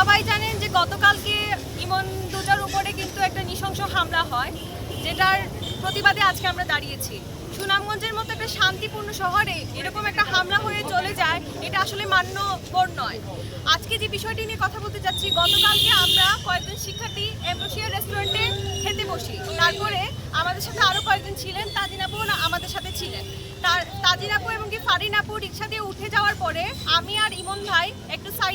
সবাই জানেন যে গতকালকে ইমন দুজার উপরে কিন্তু একটা নৃশংস হামলা হয়, যেটার প্রতিবাদে আজকে আমরা দাঁড়িয়েছি। সুনামগঞ্জের মতো একটা শান্তিপূর্ণ শহরে এরকম একটা হামলা হয়ে চলে যায়, এটা আসলে মান্য মান্যবর নয়। আজকে যে বিষয়টি নিয়ে কথা বলতে যাচ্ছি, গতকালকে আমরা কয়েকজন শিক্ষার্থী এমরোশিয়া রেস্টুরেন্টে খেতে বসি। তারপরে আমাদের সাথে আরও কয়েকজন ছিলেন, তাজিন আপু না, আমাদের সাথে ছিলেন। তার তাজিন আপু এবং কি ফারিন আপু রিক্সা দিয়ে উঠে যাওয়ার পরে আমি আর ইমন ভাই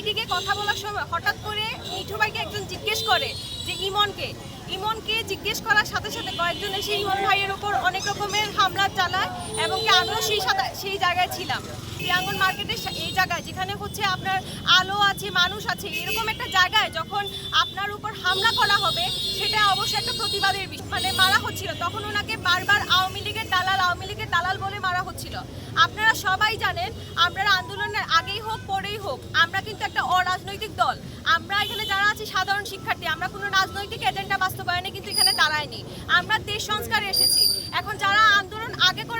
গিয়ে কথা বলার সময় হঠাৎ করে মিঠু ভাইকে একজন জিজ্ঞেস করে যে, ইমনকে। ইমনকে জিজ্ঞেস করার সাথে সাথে কয়েকজন এসে ইমন ভাইয়ের ওপর অনেক রকমের হামলা চালায় এবং কি আমিও সেই সেই জায়গায় ছিলাম। প্রিয়াঙ্গন মার্কেটের জায়গায়, যেখানে হচ্ছে আপনার আলো আছে, মানুষ আছে, এরকম একটা জায়গায় যখন আপনার উপর হামলা করা হবে, সেটা অবশ্যই একটা প্রতিবাদের বিষয়। মানে মারা হচ্ছিল, তখন ওনাকে বারবার আওয়ামী লীগের দালাল, আওয়ামী লীগের দালাল বলে মারা হচ্ছিল। আপনারা সবাই জানেন আপনারা আন্দোলনের আগেই হোক, পরেই হোক, আমরা কিন্তু একটা অরাজনৈতিক দল। আমরা এখানে যারা আছি, সাধারণ শিক্ষার্থী, আমরা কোনো রাজনৈতিক এজেন্ডা বাস্তবায়নে কিন্তু এখানে দাঁড়ায়নি আমরা দেশ সংস্কারে এসেছি। এখন যারা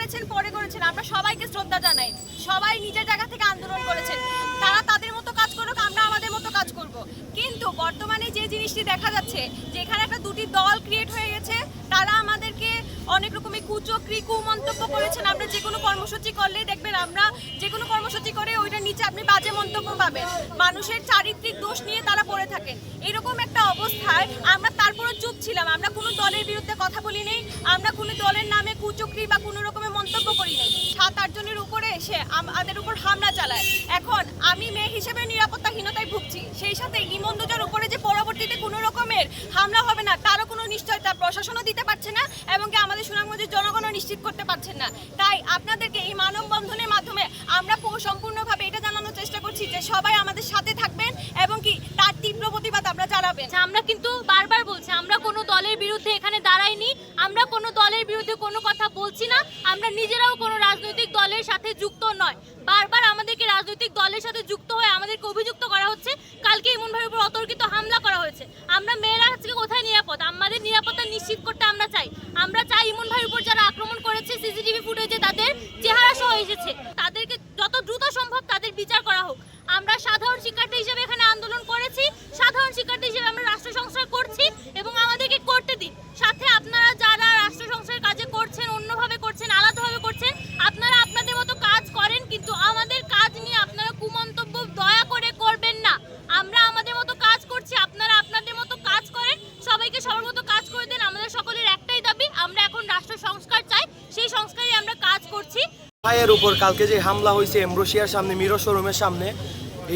করেছেন, পরে করেছেন। আমরা সবাইকে শ্রদ্ধা জানাই। সবাই নিজের জায়গা থেকে আন্দোলন করেছেন। তারা তাদের মতো কাজ করুক, আমরা আমাদের মতো কাজ করব। কিন্তু বর্তমানে যে জিনিসটি দেখা যাচ্ছে যে এখানে একটা দুটি দল ক্রিয়েট হয়ে গেছে, তারা আমাদেরকে অনেক রকমের কুচক্রি মন্তব্য করেছেন। আমরা যে কোনো কর্মসূচি করলেই দেখবেন আমরা যে কোনো কর্মসূচি করে ওইটার নিচে আপনি বাজে মন্তব্য পাবেন। মানুষের চারিত্রিক দোষ নিয়ে তারা পড়ে থাকেন। এরকম একটা অবস্থায় আমরা তারপরে চুপ ছিলাম। আমরা কোনো দলের বিরুদ্ধে কথা বলি নেই। আমরা কোনো দলের নামে কুচক্রি বা কোনো রকমের মন্তব্য করি নেই। সাত আটজনের উপরে এসে আমাদের উপর হামলা চালায়। এখন আমি মেয়ে হিসেবে নিরাপত্তাহীনতায় ভুগছি। সেই সাথে ইমন্দুজার উপরে যে পরবর্তীতে কোনো রকমের হামলা হবে না, তারও কোনো নিশ্চয়তা প্রশাসনও দিতে পারছে না এবং কি আমাদের সুনামগঞ্জের জনগণও নিশ্চিত করতে পারছেন না। তাই আপনাদেরকে এই মানববন্ধনের মাধ্যমে আমরা পুরো সম্পূর্ণভাবে এটা জানানোর চেষ্টা করছি যে সবাই আমাদের সাথে থাকবেন এবং কি তার তীব্র প্রতিবাদ আমরা জানাবেন। আচ্ছা, আমরা কিন্তু বারবার বলছি আমরা কোনো দলের বিরুদ্ধে এখানে দাঁড়াইনি আমরা কোনো দলের বিরুদ্ধে কোনো কথা বলছি না আমরা নিজেরাও কোনো রাজনৈতিক দলের সাথে যুক্ত নয়। বারবার আমাদেরকে রাজনৈতিক দলের সাথে যুক্ত হয়ে আমাদেরকে অভিযুক্ত করা হচ্ছে কালকে ইমন ভাইয়ের উপর অতর্কিত হামলা করা হয়েছে। আমরা মেয়েরা আজকে কোথায় নিরাপদ? আমাদের নিরাপত্তা নিশ্চিত করতে আমরা চাই। আমরা চাই ইমন ভাইয়ের উপর যারা আক্রমণ করেছে সিসিটিভি ফুটেজে তাদের চেহারা সহ এসেছে তাদেরকে যত দ্রুত সম্ভব তাদের বিচার করা হোক আমরা সাধারণ শিক্ষার্থী হিসেবে এখানে আন্দোলন করেছি সাধারণ শিক্ষার্থী হিসেবে আমরা রাষ্ট্র সংস্কার করছি এবং আমাদেরকে করতে দিন সাথে আপনারা যারা রাষ্ট্র সংস্কারের কাজে করছেন অন্যভাবে করছেন আলাদাভাবে করছেন আপনারা আপনাদের মতো কাজ করেন কিন্তু আমাদের কাজ নিয়ে আপনারা কুমন্তব্য দয়া করে করবেন না আমরা আমাদের মতো কাজ করছি আপনারা আপনাদের মতো কাজ করেন সবাইকে সবার মতো কাজ করে দেন আমাদের সকলের একটাই দাবি আমরা এখন রাষ্ট্র সংস্কার চাই, সেই সংস্কারে আমরা কাজ করছি। ভাইয়ের উপর কালকে যে হামলা হয়েছে এমব্রোসিয়ার সামনে, মিরো শোরুমের সামনে,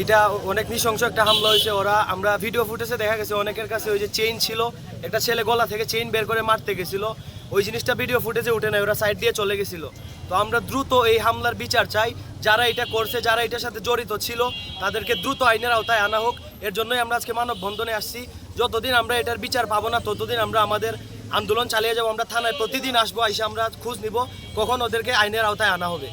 এটা অনেক নৃশংস একটা হামলা হয়েছে। ওরা, আমরা ভিডিও ফুটেজে দেখা গেছে, অনেকের কাছে ওই যে চেইন ছিল, একটা ছেলে গলা থেকে চেইন বের করে মারতে গেছিল। ওই জিনিসটা ভিডিও ফুটেজে উঠে নেয় ওরা সাইড দিয়ে চলে গেছিল। তো আমরা দ্রুত এই হামলার বিচার চাই। যারা এটা করছে, যারা এটার সাথে জড়িত ছিল, তাদেরকে দ্রুত আইনের আওতায় আনা হোক। এর জন্যই আমরা আজকে মানববন্ধনে আসছি। যতদিন আমরা এটার বিচার পাবো না, ততদিন আমরা আমাদের আন্দোলন চালিয়ে যাব। আমরা থানায় প্রতিদিন আসব এসে আমরা খোঁজ নিব কখন ওদেরকে আইনের আওতায় আনা হবে।